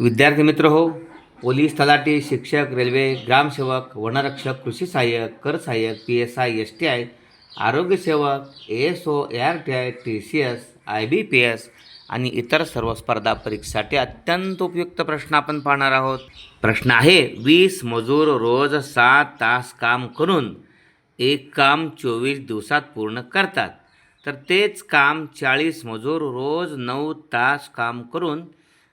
विद्यार्थी मित्र हो पोलीस तलाठी शिक्षक रेल्वे ग्रामसेवक वनरक्षक कृषी सहाय्यक कर सहाय्यक P S I S T I आरोग्यसेवक A S O A R T I T C S I B P S आणि इतर सर्व स्पर्धा परीक्षेसाठी अत्यंत उपयुक्त प्रश्न आपण पाहणार आहोत. प्रश्न आहे वीस मजूर रोज सात तास काम करून एक काम चोवीस दिवसात पूर्ण करतात. तर तेच काम चाळीस मजूर रोज नऊ तास काम करून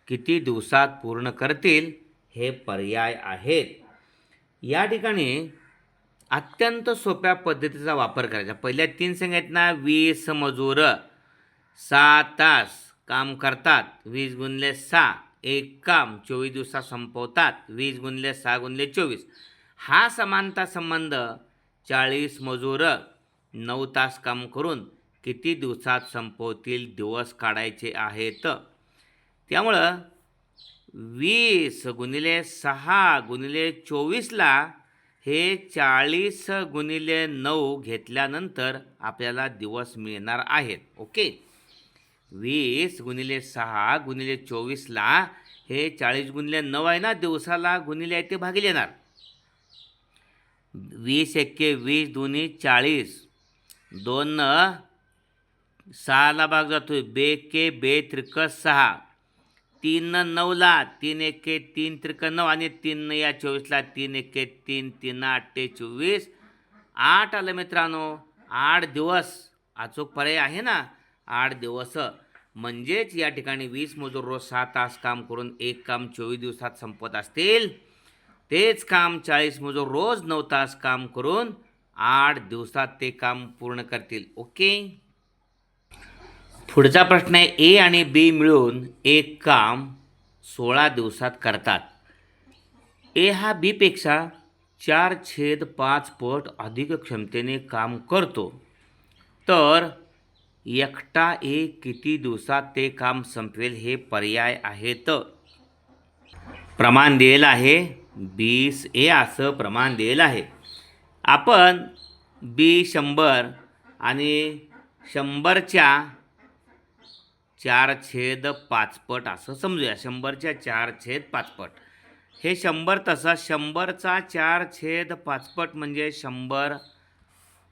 किती दिवसात पूर्ण करतील हे पर्याय आहेत. या ठिकाणी अत्यंत सोप्या पद्धतीचा वापर करायचा. पहिल्या तीन संख्या आहेत ना वीस मजूर सहा तास काम करतात वीस गुणले सहा एक काम चोवीस दिवसात संपवतात वीस गुणले सहा गुणले चोवीस. हा समानता संबंध चाळीस मजूर नऊ तास काम करून किती दिवसात संपवतील दिवस काढायचे आहेत? त्यामुळं वीस गुणिले सहा गुणिले चोवीसला हे चाळीस गुणिले नऊ घेतल्यानंतर आपल्याला दिवस मिळणार आहेत. ओके? वीस गुणिले सहा गुणिले चोवीसला हे चाळीस गुणिले नऊ आहे ना? दिवसाला गुणिले आहे ते भागिले येणार. वीस एक्के वीस दोन्ही चाळीस. दोन सहाला भाग जातो बे के बे त्रिक सहा. तीन नऊला तीन एके तीन त्रिक नऊ आणि तीन या चोवीसला तीन एक तीन तीन आठे चोवीस. आठ आलं मित्रांनो. आठ दिवस. अचूक पर्याय आहे ना? आठ दिवस. म्हणजेच या ठिकाणी वीस मजूर रोज सहा तास काम करून एक काम चोवीस दिवसात संपत असतील. तेच काम चाळीस मजूर रोज नऊ तास काम करून आठ दिवसात ते काम पूर्ण करतील. ओके? पुढचा प्रश्न आहे ए आणि बी मिळून एक काम सोळा दिवसात करतात. ए हा बीपेक्षा चार छेद पाच पट अधिक क्षमतेने काम करतो. तर एकटा ए किती दिवसात ते काम संपवेल हे पर्याय आहेत. प्रमाण दिलेलं आहे बीस ए असं प्रमाण दिलेलं आहे. आपण बी शंभर आणि शंभरच्या चार छेद पाचपट असं समजूया. शंभरच्या चार छेद पाचपट हे शंभर तसा शंभरचा चार छेद पाचपट म्हणजे शंभर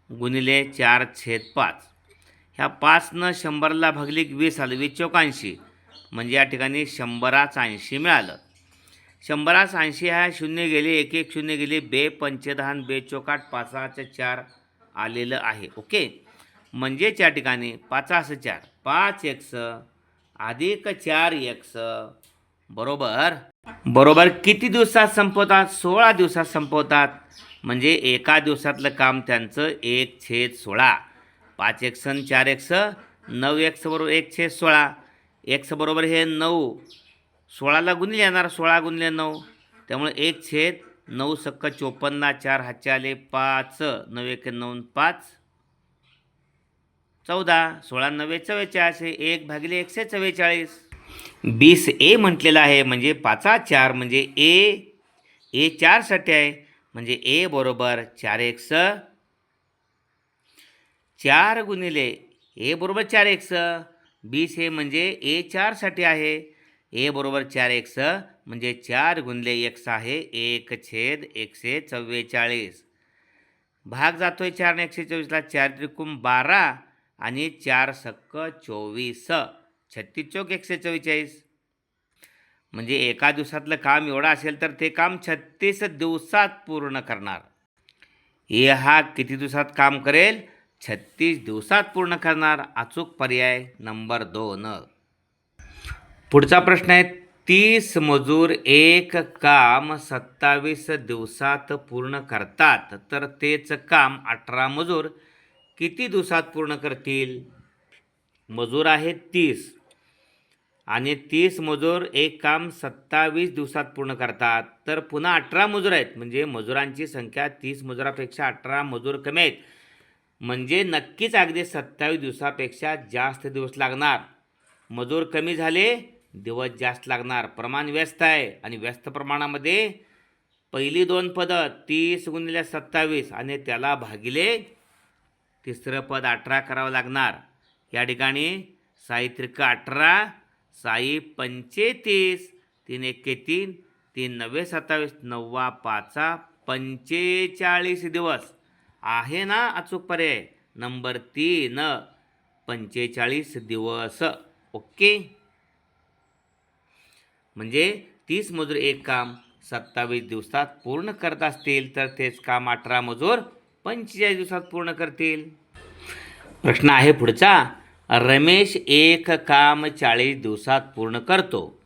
गुणिले चार छेद पाच. ह्या पाचनं शंभरला भागली वीस आलं वीस चौकांशी म्हणजे या ठिकाणी शंभराच ऐंशी मिळालं. शंभराच ऐंशी ह्या शून्य गेले एक एक शून्य गेले बे पंचदहान बे चौकाट पाचाचं चार आलेलं आहे. ओके? म्हणजेच या ठिकाणी पाचास चार. पाच एक्स अधिक चार एक्स. बरोबर? बरोबर किती दिवसात संपवतात? सोळा दिवसात संपवतात. म्हणजे एका दिवसातलं काम त्यांचं एक छेद सोळा. पाच एक्स आणि चार एक्स नऊ एक्स बरोबर एक छेद सोळा. एक्स बरोबर हे नऊ. सोळाला गुणले येणार सोळा गुणले नऊ. त्यामुळे एक छेद नऊ सक्क चोपन्ना चार हातचे आले पाच. नऊ एक नऊ पाच. चौदा सोळा नव्वे चव्वेचाळीस हे एक भागिले एकशे चव्वेचाळीस. बीस ए म्हटलेलं आहे म्हणजे पाचा चार म्हणजे ए ए चारसाठी आहे म्हणजे ए बरोबर चार एक स चार गुणिले ए बरोबर चार एक स बीस हे म्हणजे ए चारसाठी आहे ए बरोबर चार एक स म्हणजे चार गुणले एक्स आहे एक छेद एकशे चव्वेचाळीस. भाग जातोय चार एकशे चोवीसला चार त्रिकुम बारा आणि चार सक्क चोवीस. छत्तीस चौक एकशे चव्वेचाळीस. म्हणजे एका दिवसातलं काम एवढं असेल तर ते काम छत्तीस दिवसात पूर्ण करणार. ए हा किती दिवसात काम करेल? छत्तीस दिवसात पूर्ण करणार. अचूक पर्याय नंबर दोन. पुढचा प्रश्न आहे तीस मजूर एक काम सत्तावीस दिवसात पूर्ण करतात तर तेच काम अठरा मजूर किती दिवसात पूर्ण करतील? मजूर आहेत तीस. आणि तीस मजूर एक काम सत्तावीस दिवसात पूर्ण करतात. तर पुन्हा अठरा मजूर आहेत. म्हणजे मजुरांची संख्या तीस मजुरापेक्षा अठरा मजूर कमी आहेत. म्हणजे नक्कीच अगदी सत्तावीस दिवसापेक्षा जास्त दिवस लागणार. मजूर कमी झाले दिवस जास्त लागणार. प्रमाण व्यस्त आहे. आणि व्यस्त प्रमाणामध्ये पहिली दोन पदं तीस गुणिले सत्तावीस. आणि त्याला भागिले तिसरं पद अठरा करावं लागणार. या ठिकाणी साई त्रिक अठरा साई पंचेतीस तीन एके तीन तीन नव्वे सत्तावीस नव्वा पाचा पंचेचाळीस दिवस. आहे ना अचूक पर्याय? नंबर तीन पंचेचाळीस दिवस. ओके? म्हणजे तीस मजूर एक काम सत्तावीस दिवसात पूर्ण करत असतील तर तेच काम अठरा मजूर पंचेचाळीस दिवसात पूर्ण करतील. प्रश्न आहे पुढचा. रमेश एक काम चाळीस दिवसात पूर्ण करतो.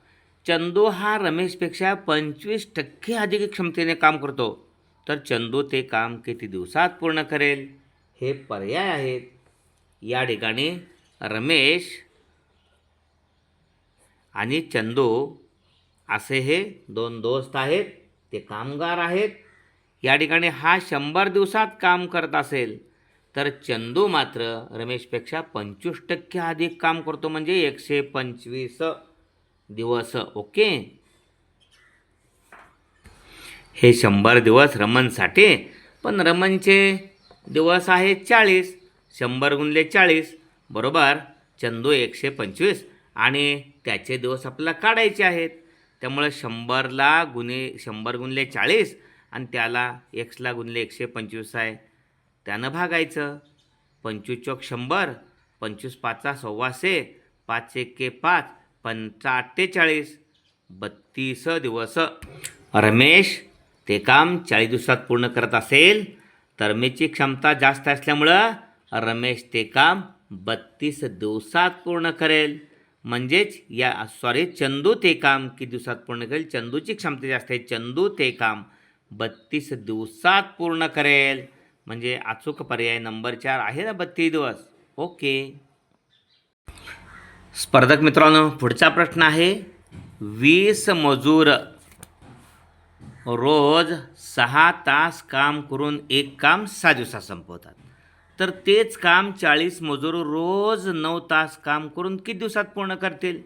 चंदू हा रमेशपेक्षा पंचवीस टक्के अधिक क्षमतेने काम करतो. तर चंदू ते काम किती दिवसात पूर्ण करेल? हे पर्याय आहेत. या ठिकाणी रमेश आणि चंदू असे हे दोन दोस्त आहेत. ते कामगार आहेत. या ठिकाणी हा शंभर दिवसात काम करत असेल तर चंदू मात्र रमेशपेक्षा पंचवीस टक्के अधिक काम करतो म्हणजे एकशे पंचवीस दिवस ओके? हे शंभर दिवस रमनसाठी पण रमनचे दिवस आहेत चाळीस शंभर गुणले चाळीस बरोबर? चंदू एकशे पंचवीस आणि त्याचे दिवस आपल्याला काढायचे आहेत. त्यामुळे शंभरला गुन्हे शंभर गुणले चाळीस आणि त्याला एक्सला गुणले एकशे पंचवीस आहे. त्यानं भागायचं. पंचवीस चौक शंभर पंचवीस पाचा सव्वाशे पाच एके पाच पंचा अठ्ठेचाळीस. बत्तीस दिवस. रमेश ते काम चाळीस दिवसात पूर्ण करत असेल तर रमेशची क्षमता जास्त असल्यामुळं रमेश ते काम बत्तीस दिवसात पूर्ण करेल. म्हणजेच या सॉरी चंदू ते काम किती दिवसात पूर्ण करेल? चंदूची क्षमता जास्त आहे. चंदू ते काम बत्तीस दिवसात पूर्ण करेल. म्हणजे अचूक पर्याय नंबर चार आहे ना बत्तीस दिवस. ओके. स्पर्धक मित्रांनो पुढचा प्रश्न आहे. वीस मजूर रोज सहा तास काम करून एक काम सहा दिवसात संपवतात. तर तेच काम चाळीस मजूर रोज नऊ तास काम करून किती दिवसात पूर्ण करतील?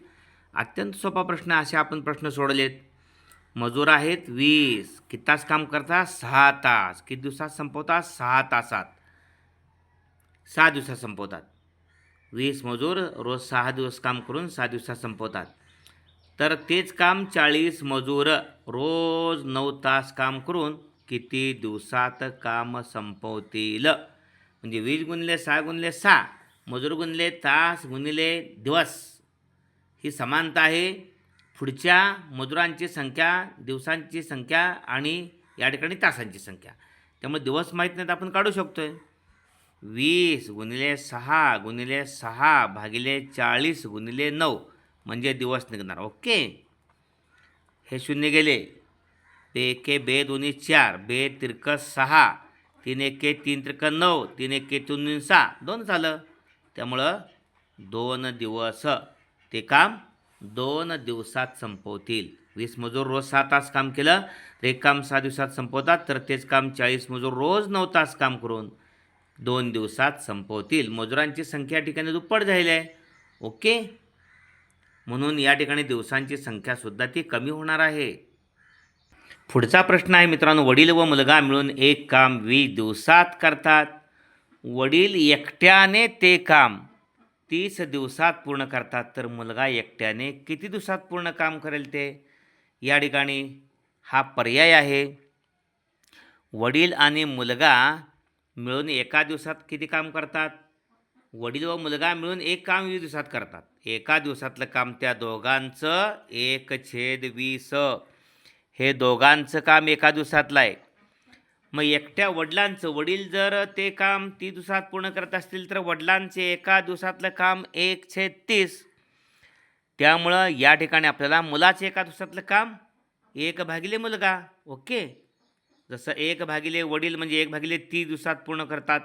अत्यंत सोपा प्रश्न असे आपण प्रश्न सोडलेत. मजूर आहेत वीस. किती तास काम करतात सहा तास. किती दिवसात संपवतात सहा तासात. सहा दिवसात संपवतात. वीस मजूर रोज सहा दिवस काम करून सहा दिवसात संपवतात. तर तेच काम चाळीस मजूर रोज नऊ तास काम करून किती दिवसात काम संपवतील? म्हणजे वीस गुणले सहा गुणले सहा मजूर गुणले तास गुणिले दिवस. ही समानता आहे. पुढच्या मजुरांची संख्या दिवसांची संख्या आणि या ठिकाणी तासांची संख्या. त्यामुळे दिवस माहीत नाही तर आपण काढू शकतो आहे वीस गुणिले सहा गुणिले सहा भागिले चाळीस गुणिले नऊ म्हणजे दिवस निघणार. ओके? हे शून्य गेले. ते एके बे दोन्ही चार. बे तिरक सहा. तीन एके तीन त्रिक नऊ. तीन एके तीन सहा. दोन झालं. त्यामुळं दोन दिवस. ते काम दोन दिवसात संपवतील. वीस मजूर रोज सहा तास काम केलं तर एक काम सहा दिवसात संपवतात तर तेच काम चाळीस मजूर रोज नऊ तास काम करून दोन दिवसात संपवतील. मजुरांची संख्या या ठिकाणी दुप्पट झाली आहे. ओके? म्हणून या ठिकाणी दिवसांची संख्यासुद्धा ती कमी होणार आहे. पुढचा प्रश्न आहे मित्रांनो वडील व मुलगा मिळून एक काम वीस दिवसात करतात. वडील एकट्याने ते काम तीस दिवसात पूर्ण करतात तर मुलगा एकट्याने किती दिवसात पूर्ण काम करेल ते? या ठिकाणी हा पर्याय आहे. वडील आणि मुलगा मिळून एका दिवसात किती काम करतात? वडील व मुलगा मिळून एक काम वीस दिवसात करतात. एका दिवसातलं काम त्या दोघांचं एक छेद वीस. हे दोघांचं काम एका दिवसातलं आहे. मग एकट्या वडिलांचं वडील जर ते काम तीस दिवसात पूर्ण करत असतील तर वडिलांचे एका दिवसातलं काम एक छेद तीस. त्यामुळं या ठिकाणी आपल्याला मुलाचे एका दिवसातलं काम एक भागिले मुलगा. ओके. जसं एक भागिले वडील म्हणजे एक भागिले तीस दिवसात पूर्ण करतात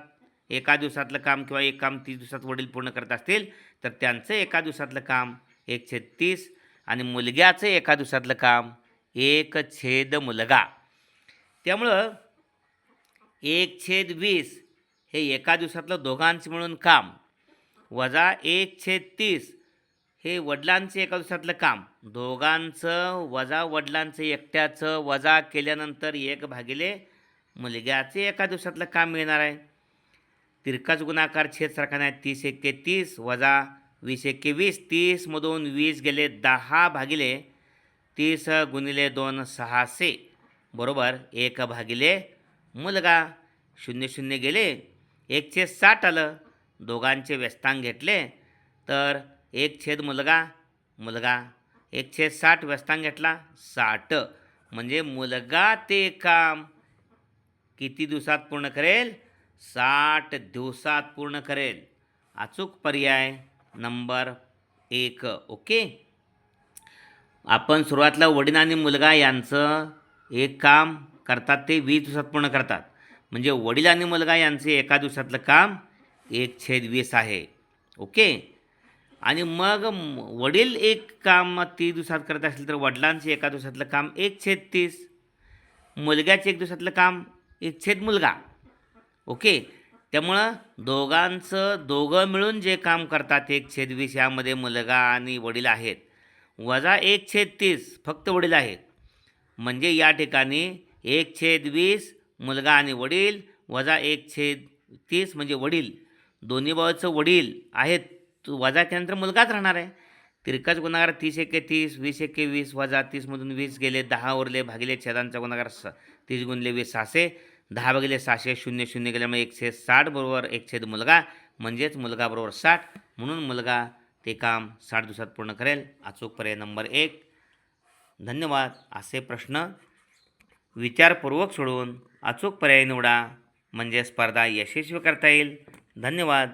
एका दिवसातलं काम किंवा एक काम तीस दिवसात वडील पूर्ण करत असतील तर त्यांचं एका दिवसातलं काम एक छेद तीस आणि मुलग्याचं एका दिवसातलं काम एक छेद मुलगा. त्यामुळं एक छेद वीस हे एका दिवसातलं दोघांचं मिळून काम. वजा एक छेद तीस हे वडिलांचं एका दिवसातलं काम. दोघांचं वजा वडिलांचं एकट्याचं वजा केल्यानंतर एक भागिले मुलग्याचे एका दिवसातलं काम मिळणार आहे. तिरकाच गुणाकार छेद सारखा नाही तीस एके तीस वजा वीस एके वीस. तीसमधून वीस गेले दहा भागिले तीस गुणिले दोन सहाशे. बरोबर? एक भागिले मुलगा शून्य शून्य गेले एकशे साठ आलं दोघांचे व्यस्तांग घेतले तर एक छेद मुलगा मुलगा एकशे साठ व्यस्तांग घेतला साठ. म्हणजे मुलगा ते काम किती दिवसात पूर्ण करेल? साठ दिवसात पूर्ण करेल. अचूक पर्याय नंबर एक. ओके? आपण सुरुवातीला वडील आणि मुलगा यांचं एक काम करतात ते वीस दिवसात पूर्ण करतात. म्हणजे वडील आणि मुलगा यांचे एका दिवसातलं काम एक छेद वीस आहे. ओके? आणि मग वडील एक काम तीस दिवसात करत असेल तर वडिलांचे एका दिवसातलं काम एक छेद तीस. मुलग्याचे एक दिवसातलं काम एक छेद मुलगा. ओके? त्यामुळं दोघांचं दोघं मिळून जे काम करतात एक छेद वीस यामध्ये मुलगा आणि वडील आहेत. वजा एक छेद तीस फक्त वडील आहेत. म्हणजे या ठिकाणी एक छेद वीस मुलगा आणि वडील वजा एक छेद तीस म्हणजे वडील. दोन्ही भावाचं वडील आहेत तो वजा केल्यानंतर मुलगाच राहणार आहे. तिरकाच गुणाकार तीस एके तीस वीस एके वीस वजा तीसमधून वीस गेले दहा उरले भागिले छेदांचा गुणाकार स तीस गुणले वीस सहाशे दहा भागिले सहाशे शून्य शून्य गेल्यामुळे एकशे साठ बरोबर एक छेद मुलगा म्हणजेच मुलगा बरोबर साठ. म्हणून मुलगा ते काम साठ दिवसात पूर्ण करेल. अचूक पर्याय नंबर एक. धन्यवाद. असे प्रश्न विचारपूर्वक सोडून अचूक पर्याय निवडा. म्हणजे स्पर्धा यशस्वी करता येईल. धन्यवाद.